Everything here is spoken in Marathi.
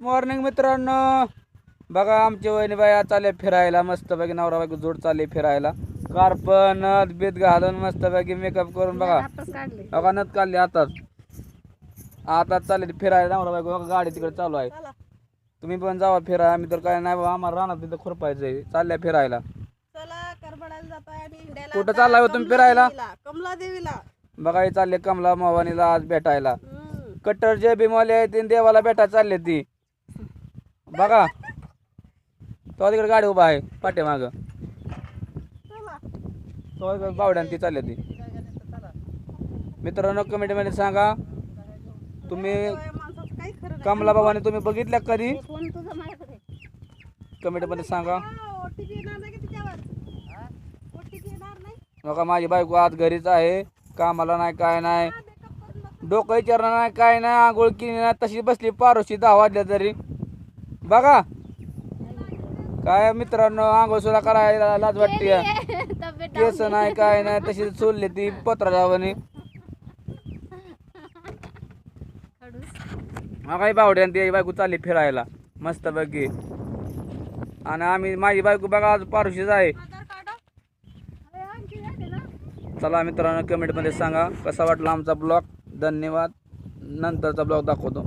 मॉर्निंग मित्रांनो. बघा आमची वहिनी बाया चालले फिरायला. मस्तपैकी नवरा बायको जोड चालले फिरायला. कार्पन बीत घालून मस्तपैकी मेकअप करून बघा. बघा नथ काढली आताच आताच चालले फिरायला. नवरा बायको बघा गाडी तिकडे चालू आहे. तुम्ही पण जावा फिरा आम्ही तर काय नाही बाबा आम्हाला राहणार तिथं खुरपायचंय चालल्या फिरायला. कुठं चाललाय हो तुम्ही फिरायला? कमला देवीला बघा हे चालले कमला मोवानीला आज भेटायला. कट्टर जे भीमवाले आहे ते देवाला भेटा चालले ती. बघा. तो तिकडे गाडी उभा आहे पाठीमाग. चला तो बावड्यान ती चालली ती. मित्रांनो कमेंटमध्ये सांगा तुम्ही कमला बाबाने तुम्ही बघितल्या कधी? फोन कमेंटमध्ये सांगा. नका बघा माझी बायको आज घरीच आहे कामाला नाही काय नाही. डोकं विचारणार नाही काय नाही आंघोळ केली नाही तशी बसली पारोशी दहा वाजल्या तरी. बघा. काय मित्रांनो आंघोळ सुद्धा करायला लाज वाटते. केस नाही काय नाही तशी सोडली ती पत्रा जावणी खडूस काही बावड्यान ती बायको चालली फिरायला. मस्त पैकी. आणि आम्ही माझी बायको बघा आज पारुशीच आहे. चला मित्रांनो कमेंटमध्ये सांगा कसा वाटला आमचा ब्लॉग. धन्यवाद. नंतरचा ब्लॉग दाखवतो.